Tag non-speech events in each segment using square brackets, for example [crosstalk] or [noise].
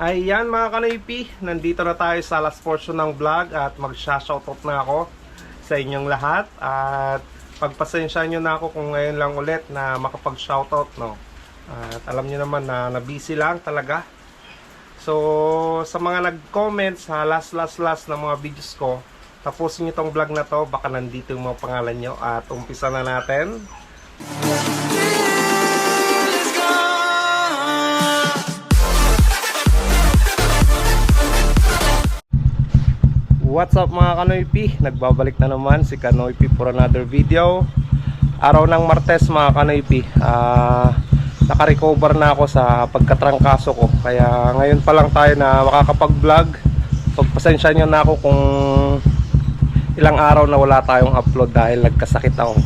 Ayan mga kanoypi, nandito na tayo sa last portion ng vlog at mag-shoutout na ako sa inyong lahat at pagpasensya nyo na ako kung ngayon lang ulit na makapag-shoutout no. At alam nyo naman na na-busy lang talaga. So sa mga nag-comment sa last last last ng mga videos ko, tapusin nyo tong vlog na to, baka nandito yung mga pangalan nyo at umpisa na natin. What's up mga Kanoypi? Nagbabalik na naman si Kanoypi for another video. Araw ng Martes mga Kanoypi Ah, Naka-recover na ako sa pagkatrangkaso ko. Kaya ngayon pa lang tayo na makakapag-vlog. Pagpasensya nyo na ako kung ilang araw na wala tayong upload dahil nagkasakit ako.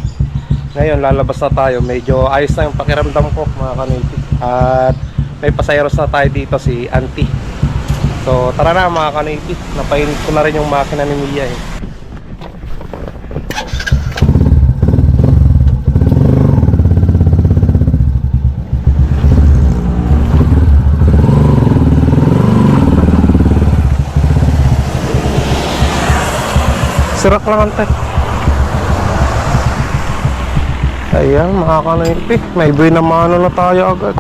Ngayon lalabas na tayo. Medyo ayos na yung pakiramdam ko mga Kanoypi At may pasayeros na tayo dito si Auntie So tara na mga kanoypi, napainit ko na rin yung makina ni Mia eh. Sirak lang ante. Ayan mga kanoypi, may buhay na mano na tayo agad.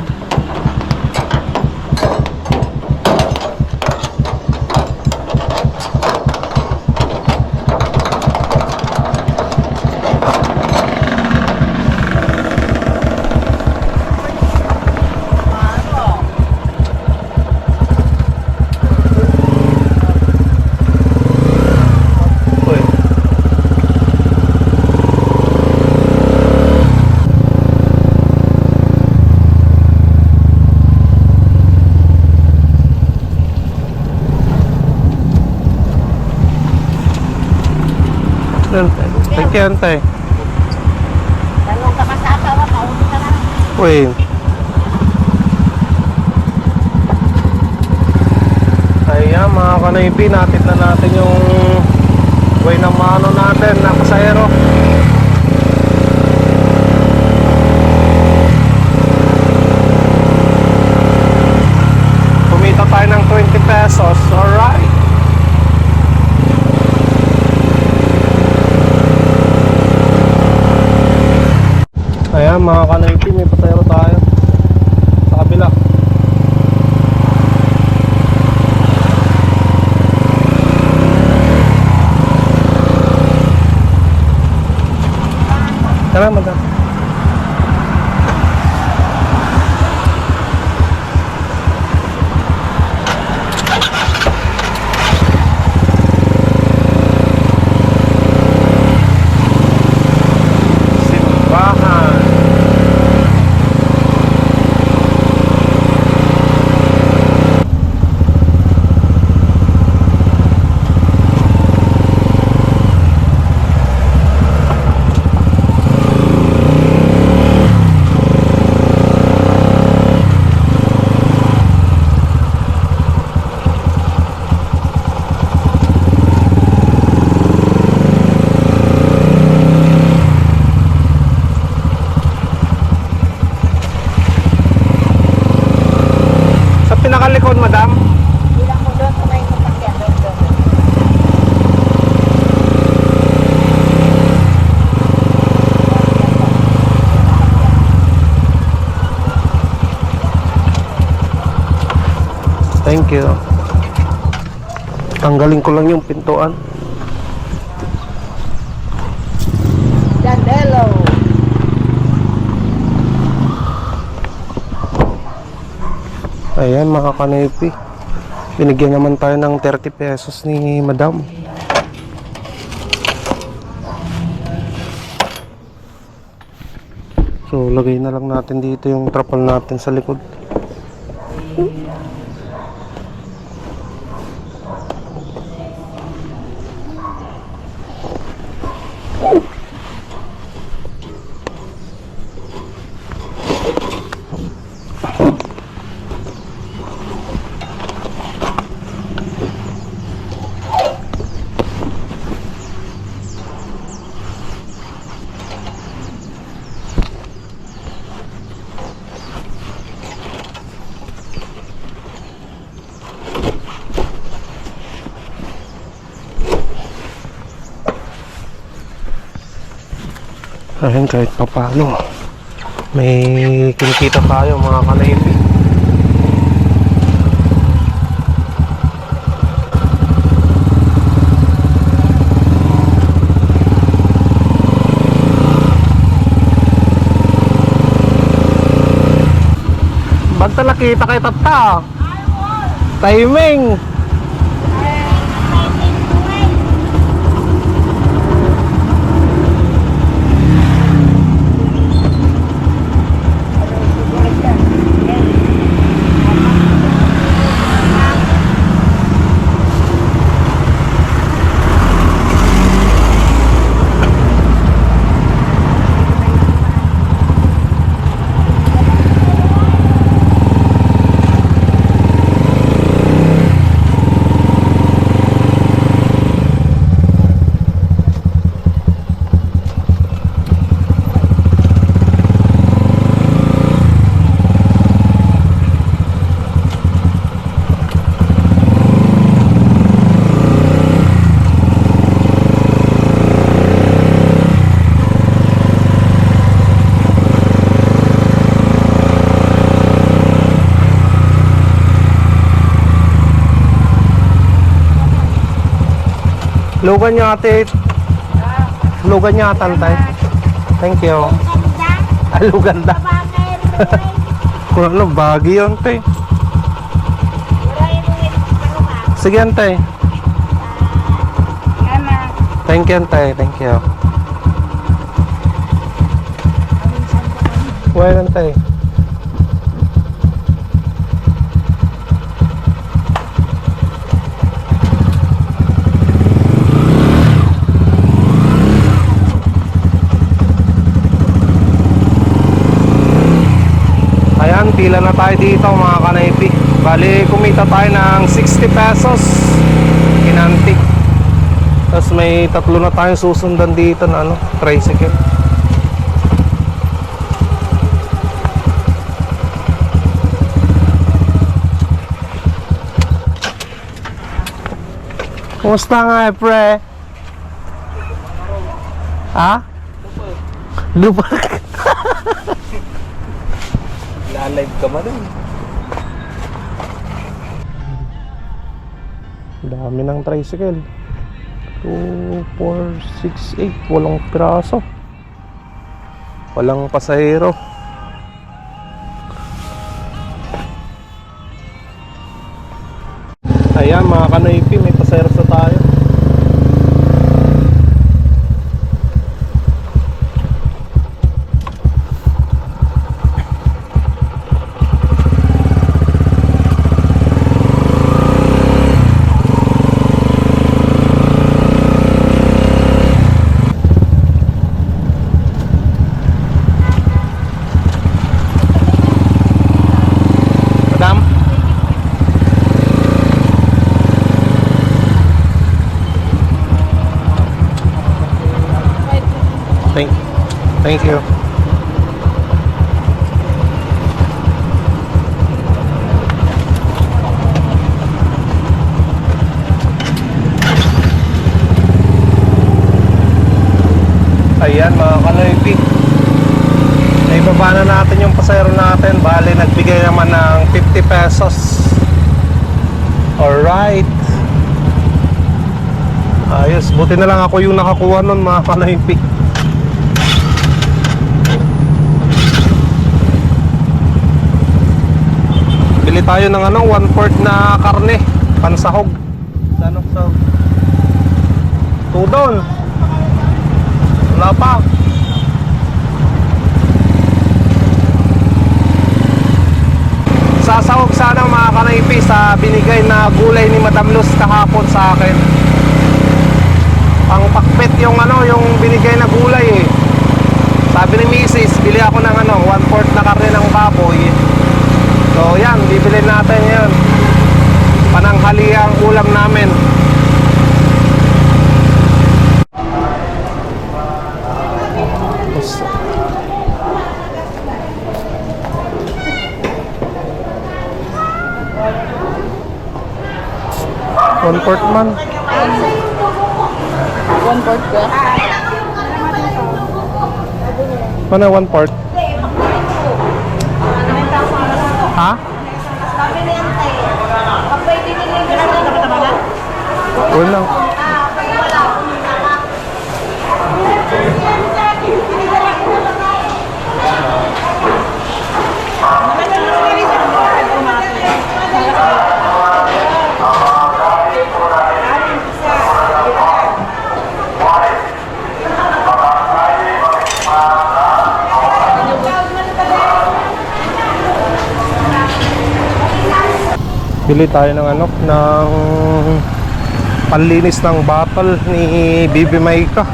Uy. You, Antay. Tanong ka pa sa asawa, ka na. Uy. Ayan mga kanaypi, natin na natin yung way ng mano natin na pasayero. Kumita tayo ng 20 pesos, alright. Ayan mga kanaypi, may pasayero tayo. Sa kabila. Tara, madam. Simbahan. Sa pinakalikod, madam. Bilang mo doon, kung may sasakyan doon doon. Thank you. Tanggalin ko lang yung pintuan. Dandelo. Ayan mga kanepi. Binigyan naman tayo ng 30 pesos ni madam. So lagay na lang natin dito yung trapal natin sa likod. Ayun, kahit papano. May kinikita tayo mga kanaypi. Bagta nakita kay tata. Timing. Lugan niyo ate. Lugan niyo atan tay. Thank you. Ah, lugan [laughs] da. [laughs] Kung ano, bagi yun tay. Sige tay. Thank you tay. Thank you. Well, tay. Ayan, pila na tayo dito mga kanaypi. Bali, kumita tayo ng 60 pesos. Kinantik. Tapos may tatlo na tayong susundan dito na ano, tricycle. Kumusta nga eh, pre? Ha? Lubak. Lalive ka ba dun? Dami ng tricycle. 2, 4, 6, 8. Walang piraso. Walang pasahero. Ayan mga kanoypi, may pasahero sa tayo. Madam? Thank, thank you. Ayan mga kanoypi. Naibaba na natin yung pasayro natin. Bali, nagbigay naman ng 50 pesos. Alright. Ayos. Buti na lang ako yung nakakuha nun mga kanoypi. Bili tayo ng ano, one fourth na karne, pansahog. Sa ano, sa Tudon. Wala pa. Sasahog sana mga kanaypi sa binigay na gulay ni Madam Luz kahapon sa akin. Pang pakpet yung ano, yung binigay na gulay eh. Sabi ni Mrs. bili ako ng ano, one fourth na karne ng baboy. So yan, bibili natin yan. Pananghali ang ulam namin. Basta. One fourth man. One fourth ba? Ano, one part? Ha? Sabi ni Antay, pag pwede nilibre sa mga Wala. Ah, pag wala, pumunta ka. Bili tayo ng ano, ng panlinis ng bottle ni Bibi Maika.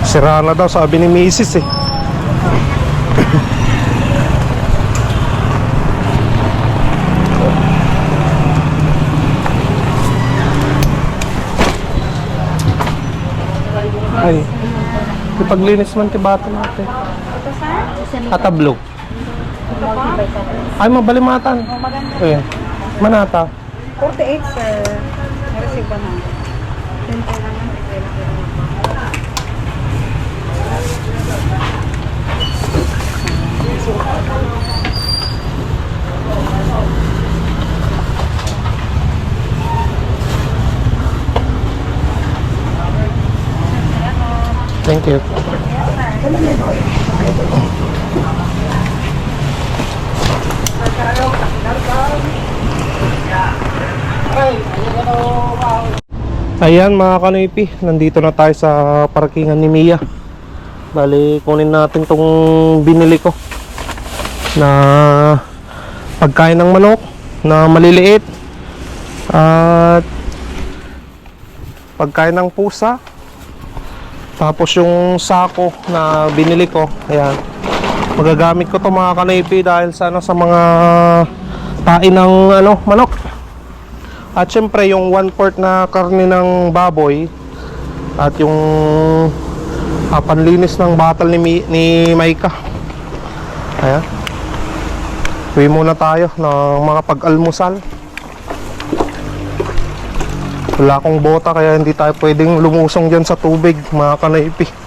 Sira na daw, sabi ni Mrs. eh. Ay, ipaglinis man ti bata natin. Katablo. Ay, mabalimatan. Ayan. Manata. 48, sir. Na-receive ba na? Thank you. Ayan mga kanoypi, nandito na tayo sa parkingan ni Mia. Bali, kunin natin tong binili ko na pagkain ng manok na maliliit at pagkain ng pusa tapos yung sako na binili ko, ayan. Magagamit ko to mga kanipi dahil sa ano sa mga tain ng ano manok. At syempre yung one fourth na karne ng baboy at yung ah, panlinis ng batal ni, ni Maika. Ayan. Uwi muna tayo ng mga pag-almusal. Wala akong bota kaya hindi tayo pwedeng lumusong dyan sa tubig mga kanaypi.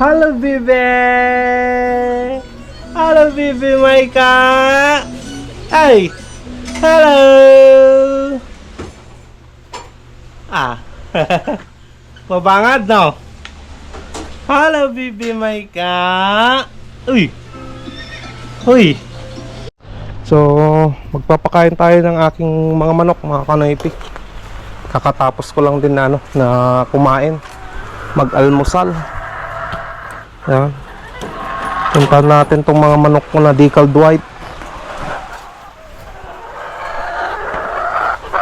Hello, Bibi! Hello, Bibi Maika! Ay! Hello! Ah! [laughs] Mabangad, no? Hello, Bibi Maika! Uy! Uy! So, magpapakain tayo ng aking mga manok, mga kanoypi. Kakatapos ko lang din na, ano, na kumain. Mag-almusal. Yan. Puntahan natin tong mga manok ko na decaled white.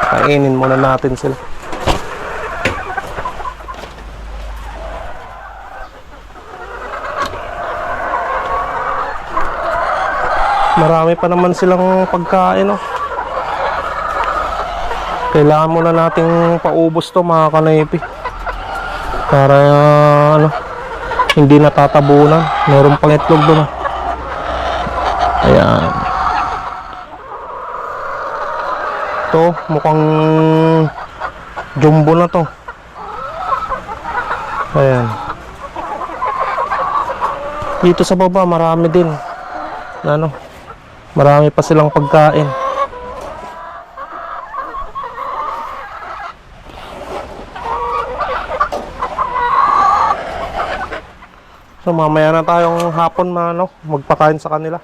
Kainin muna natin sila. Marami pa naman silang pagkain, oh. Kailangan muna nating paubos to mga kanaypi. Para ah, ano, hindi natatabunan. Meron pang itlog doon. Ayan. To, mukhang jumbo na to. Ayan. Dito sa baba marami din. Ano? Marami pa silang pagkain. So mamaya na tayong hapon na ano, magpakain sa kanila.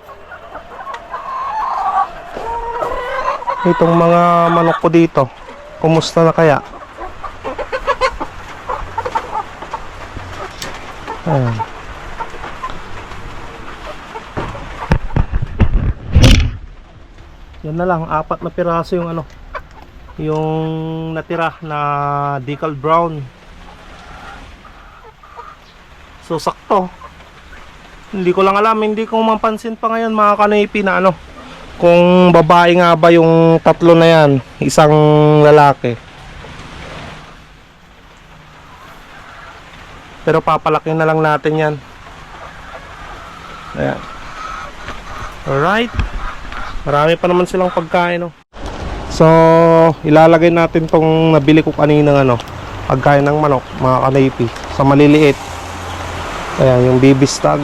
Itong mga manok ko dito, kumusta na kaya? Ayan. Yan na lang, apat na piraso yung ano, yung natira na decal brown. So sakto. Hindi ko lang alam, hindi ko mapansin pa ngayon mga kanipi na ano, kung babae nga ba yung tatlo na yan, isang lalaki. Pero papalaki na lang natin yan. Ayan. Alright. Marami pa naman silang pagkain, no. So, ilalagay natin tong nabili ko kanina ano, pagkain ng manok, mga kanaypi, sa maliliit. Ayan, yung baby stag.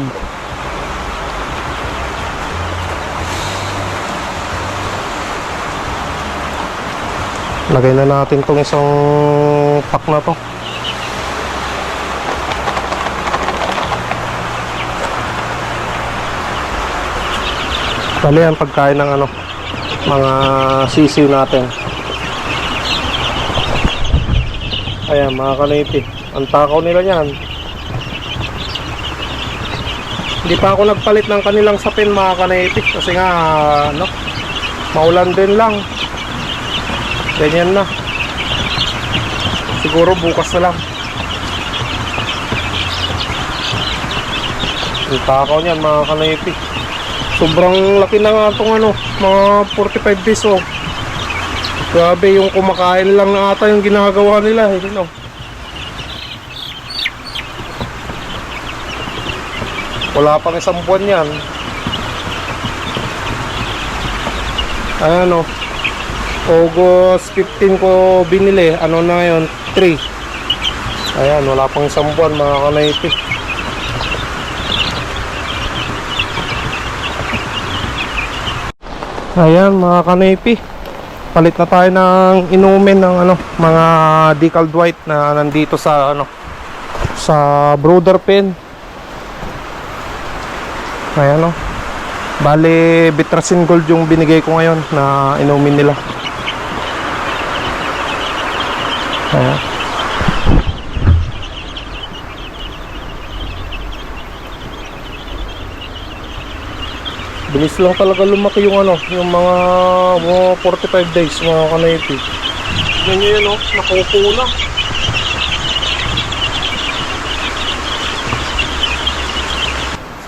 Lagay na natin tong isang pack na to. Bali yan pagkain ng ano, mga sisiw natin. Ayan mga kanipi, ang takaw nila yan. Hindi pa ako nagpalit ng kanilang sapin mga kanipi kasi nga ano, maulan din lang. Ganyan na. Siguro bukas na lang. Ang takaw niyan mga kanipi. Sobrang laki na nga itong ano, mga 45 days oh. Grabe yung kumakain lang na ata yung ginagawa nila eh, you know. Wala pang isang buwan yan. Ayan oh. August 15 ko binili. Ano na ngayon? 3. Ayan, wala pang isang buwan mga kanaypi. Ayan mga kanaypi Palit na tayo ng inumin ng ano mga decaled white na nandito sa ano sa brooder pen. Ayan o. Bale, Bitrasin Gold yung binigay ko ngayon na inumin nila. Ayan. Bilis lang talaga lumaki yung ano, yung mga, mga 45 days mga kanaypi. Nyo yun oh, nakuko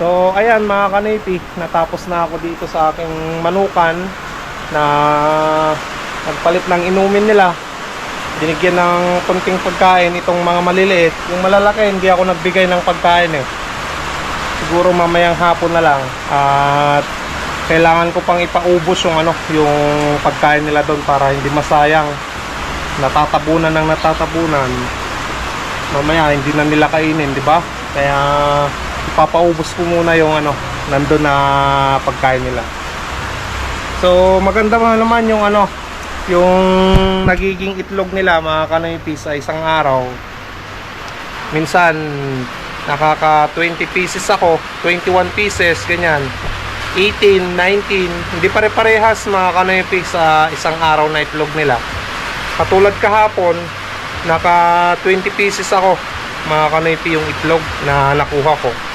So ayan mga kanaypi, natapos na ako dito sa aking manukan na nagpalit ng inumin nila. Binigyan ng konting pagkain itong mga maliliit. Yung malalaki hindi ako nagbigay ng pagkain eh siguro mamayang hapon na lang at kailangan ko pang ipaubos yung ano yung pagkain nila doon para hindi masayang natatabunan ng natatabunan mamaya hindi na nila kainin di ba kaya ipapaubos ko muna yung ano nandun na pagkain nila. So maganda mga naman yung ano yung nagiging itlog nila mga kanoypi sa isang araw minsan nakaka 20 pieces ako 21 pieces ganyan. 18, 19 hindi pare-parehas mga kanoypi sa isang araw na itlog nila. Katulad kahapon naka 20 pieces ako mga kanoypi yung itlog na nakuha ko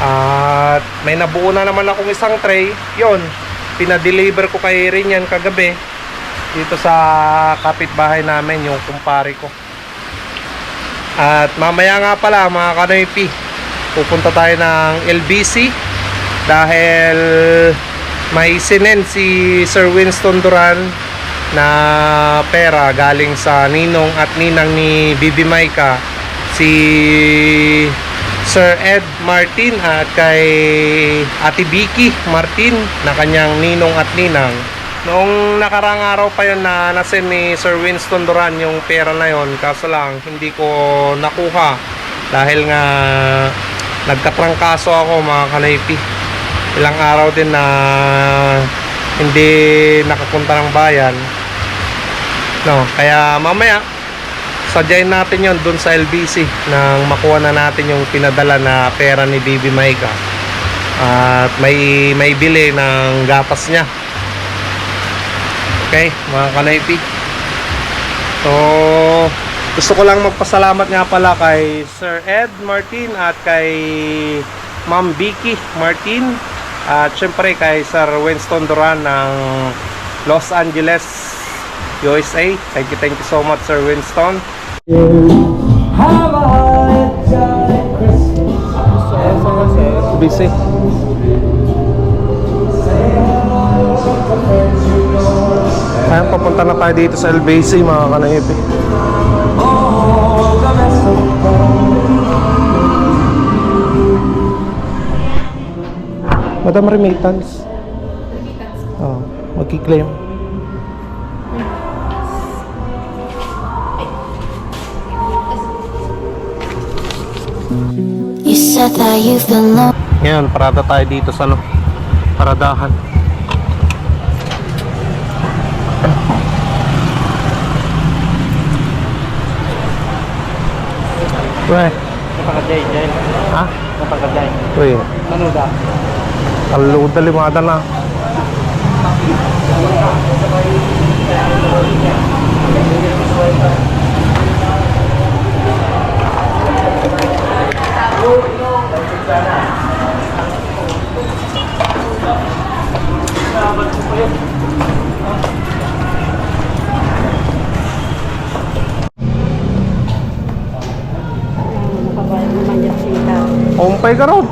at may nabuo na naman akong isang tray. Yon pinadeliver ko kay rin yan kagabi dito sa kapitbahay namin yung kumpare ko. At mamaya nga pala mga kanoypi, pupunta tayo ng LBC dahil may sinend si Sir Winston Duran na pera galing sa ninong at ninang ni Bibi Maika si Sir Ed Martin at kay Ate Vicky Martin na kanyang ninong at ninang. Noong nakarang araw pa yun na nasend ni Sir Winston Duran yung pera na yon kaso lang hindi ko nakuha. Dahil nga nagkatrangkaso ako mga kanaypi. Ilang araw din na hindi nakapunta ng bayan. No kaya mamaya sadyain natin yon dun sa LBC nang makuha na natin yung pinadala na pera ni Bibi Maika at may may bili ng gatas niya Okay, mga kanaypi. So, gusto ko lang magpasalamat nga pala kay Sir Ed Martin at kay Ma'am Vicky Martin at syempre kay Sir Winston Duran ng Los Angeles, USA. Thank you, thank you so much Sir Winston. Busy. Ayan, papunta na tayo dito sa LBC mga kanaypi. Madam Remittance. Oh, magki-claim. Ngayon, parada tayo dito sa ano, paradahan. Weh, Napakajay, Jay. ha? Napakajay. Weh, Ano da? kaluda limada na. Yung sita. Umpay ka ron.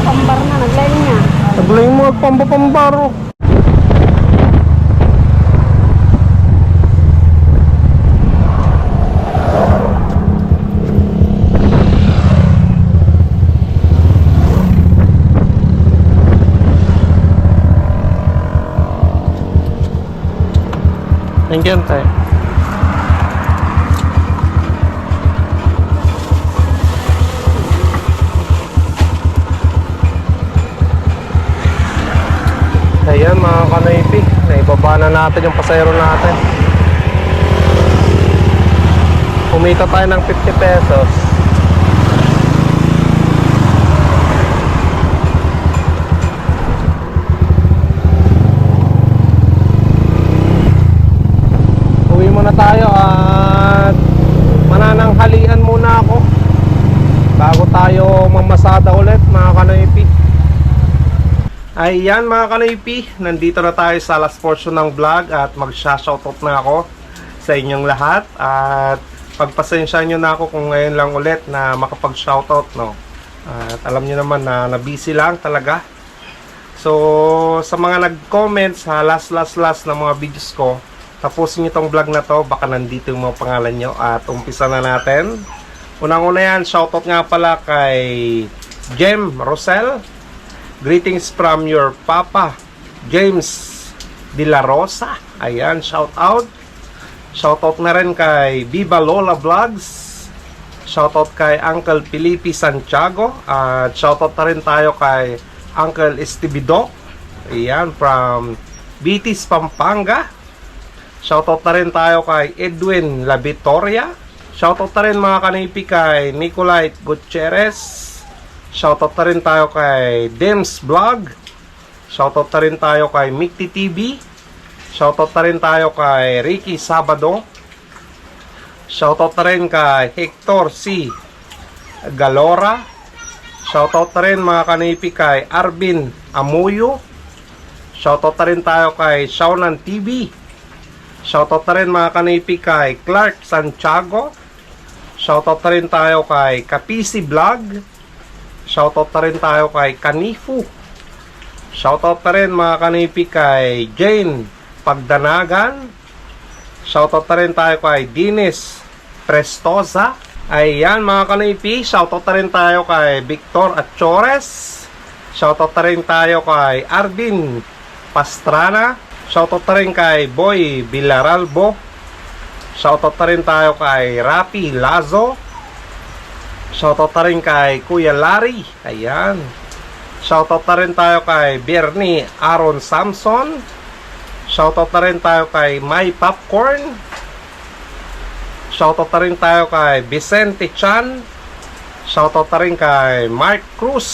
Pambar na, naglayin niya. Sablay mo agpambapambaro. Nandiyan tayo. Ayan mga kanaypi, naibaba na natin yung pasayro natin. Kumita tayo ng 50 pesos. Uwi muna tayo at manananghalian muna ako bago tayo mamasada ulit mga kanaypi. Ayan mga kanoypi, nandito na tayo sa last portion ng vlog at magsha-shoutout na ako sa inyong lahat at pagpasensya nyo na ako kung ngayon lang ulit na makapag-shoutout no. At alam nyo naman na na-busy lang talaga. So sa mga nag-comment sa last last last ng mga videos ko, tapusin nyo tong vlog na to, baka nandito yung mga pangalan nyo at umpisa na natin. Unang-una yan, shoutout nga pala kay Jem Rosel, Greetings from your papa, James De La Rosa. Ayan, shout out. Shout out na rin kay Viva Lola Vlogs. Shout out kay Uncle Felipe Santiago. At shout out na rin tayo kay Uncle Estebido. Ayan, from Bitis, Pampanga. Shout out na rin tayo kay Edwin La Victoria. Shout out na rin mga kanipi kay Nicolite Gutierrez. Shoutout na rin tayo kay Dems Vlog. Shoutout na rin tayo kay Mikti TV. Shoutout na rin tayo kay Ricky Sabado. Shoutout na rin kay Hector C. Galora. Shoutout na rin mga kanipi kay Arvin Amuyo. Shoutout na rin tayo kay Shaunan TV. Shoutout na rin mga kanipi kay Clark Santiago. Shoutout na rin tayo kay Kapisi Vlog. Shoutout na rin tayo kay Kanifu. Shoutout na rin mga kanipi kay Jane Pagdanagan. Shoutout na rin tayo kay Dinis Prestosa. Ayan mga kanipi, shoutout na rin tayo kay Victor Achores. Shoutout na rin tayo kay Arvin Pastrana. Shoutout na rin kay Boy Villaralbo. Shoutout na rin tayo kay Rapi Lazo. Shoutout na rin kay Kuya Larry. Ayan. Shoutout na rin tayo kay Bernie Aaron Samson. Shoutout na rin tayo kay My Popcorn. Shoutout na rin tayo kay Vicente Chan. Shoutout na rin kay Mark Cruz.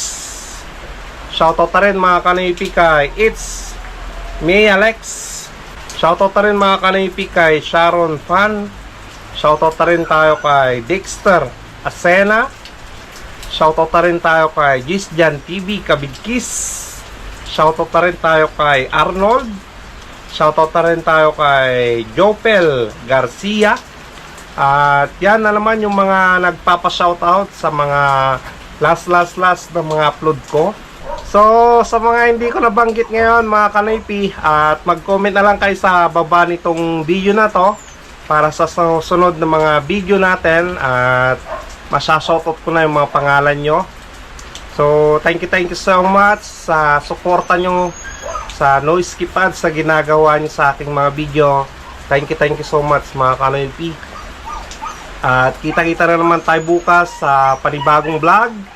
Shoutout na rin mga kanipi kay It's Me Alex. Shoutout na rin mga kanipi kay Sharon Fan. Shoutout na rin tayo kay Dexter Asena. Shoutout na rin tayo kay Gisjan TV Kabigkis. Shoutout na rin tayo kay Arnold. Shoutout na rin tayo kay Jopel Garcia. At yan na naman yung mga nagpapa-shoutout sa mga last last last na mga upload ko. So, sa mga hindi ko nabanggit ngayon, mga kanipi, at mag-comment na lang kayo sa baba nitong video na to para sa susunod na mga video natin at masyashoutout ko na yung mga pangalan nyo. So, thank you, thank you so much sa suporta nyo sa Noise Skip Ads sa ginagawa nyo sa aking mga video. Thank you, thank you so much mga Kanoy P. At kita-kita na naman tayo bukas sa panibagong vlog.